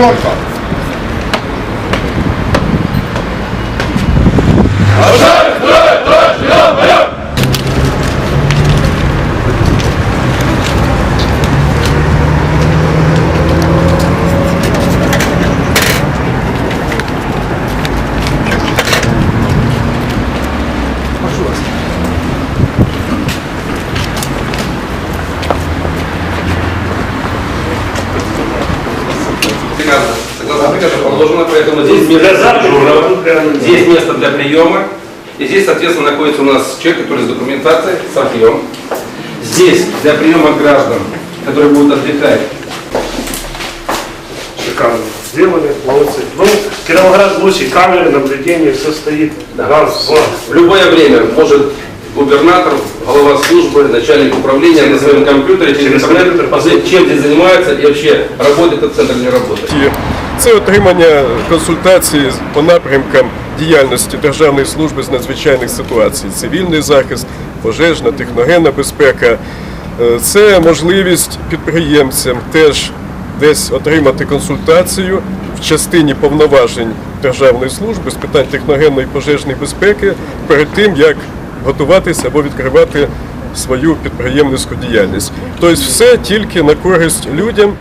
Toronto Приказано. Согласно приказу положено, поэтому здесь место здесь место для приема. И здесь, соответственно, находится у нас человек, который с документацией, с архивом. Здесь для приема граждан, которые будут отдыхать. Шикарно. Сделали, молодцы. Ну, Кировоград лучший, камеры, наблюдение, все стоит. Раз, два. В любое время может губернатор, глава службы, начальник управления на своем компьютере через интернет чем здесь занимается и вообще работает этот центр не работает. Це отримання консультацій по напрямкам діяльності Державної служби з надзвичайних ситуацій, цивільний захист, пожежна, техногенна безпека. Е, Це можливість підприємцям теж десь отримати консультацію в частині повноважень Державної служби з питань техногенної і пожежної безпеки перед тим, як готуватися або відкривати свою підприємницьку діяльність. Тобто все тільки на користь людям.